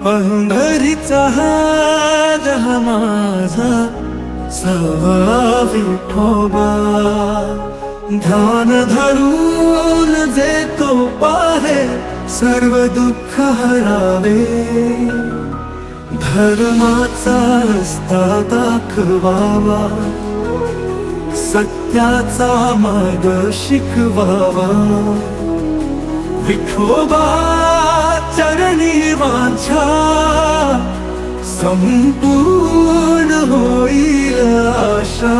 पंढरीचा हा जह माझा सवा विठोबा ध्यान धरून जे तो पाहे सर्व दुःख हरावे. धर्माचा रस्ता दाखवावा. सत्याचा मार्ग शिकवावा. विठोबा चरणी वांछा संपूर्ण होईल आशा.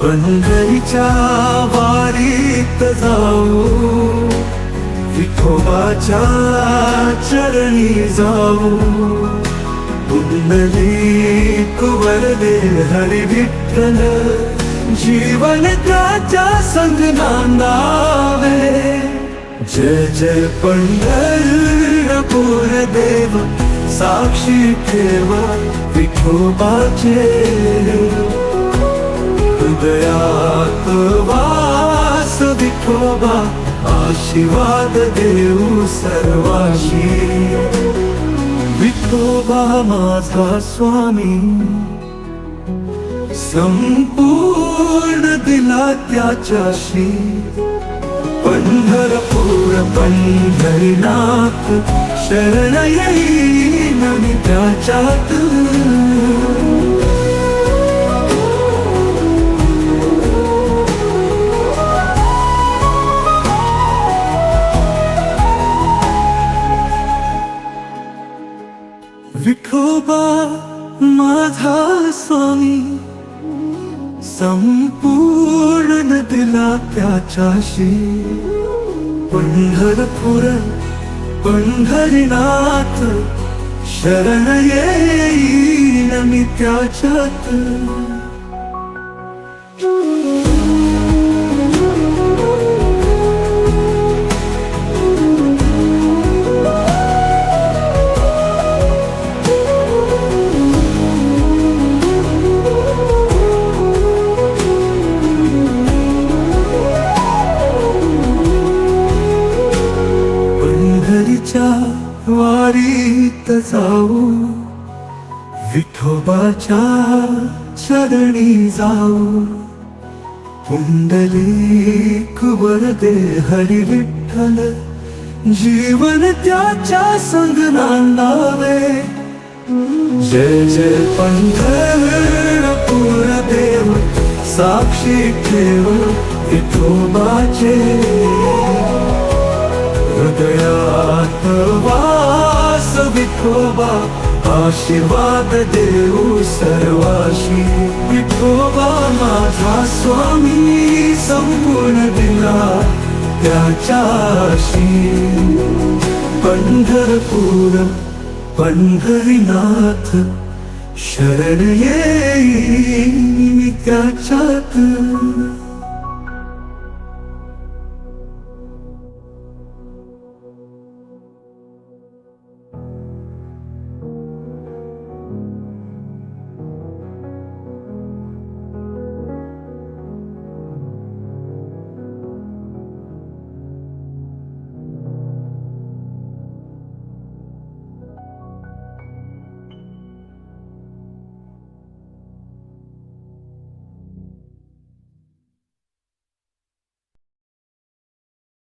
पंढरीच्या वारीत जाऊ विठोबाच्या चरणी जाऊ. पुंडलिक वरदे हरी विठ्ठल जीवन त्याच्या संग नांदावे. जय जय पंढरपूर देव साक्षी ठेवा विठोबाचे. हृदयात वास विठोबा आशीर्वाद देऊ सर्वाशी. विठोबा माझा स्वामी संपूर्ण दिला त्याच्याशी. पन्धरपूरनात् शरणय विठोबा माधा स्वामी सम्पू संपूर्ण दिला त्याच्याशी पंढरपूर पंढरीनाथ शरण येईल मी त्याच्यात। विठोबाच्या वारीत जाऊ विठोबाच्या चरणी जाऊ. पुंडलिक वरदे हरी विठ्ठल जीवन त्याच्या संग नांदावे. जय जय पंढरपूर देव साक्षी ठेव विठोबाचे. हृदयात वास विठोबा आशीर्वाद देऊ सर्वाशी। विठोबा माझा स्वामी संपूर्ण दिला त्याच्याशी। पंढरपूर पंढरीनाथ शरण येई त्याच्यात